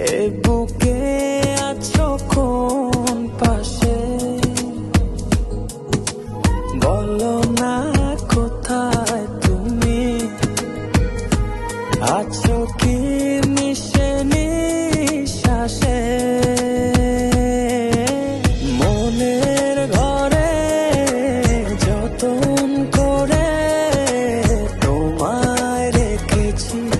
এ বুকে কোন পাশে? বলো না কোথায় তুমি? আছো কি মিশে নিশ্বাসে? মনের ঘরে যতন করে তোমায় রেখেছি।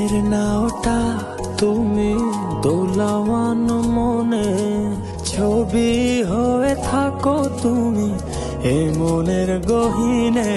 প্রেমের নাওটা তুমি দোলাওয়ান মনে ছবি হয়ে থাকো তুমি এ মনের গহিনে।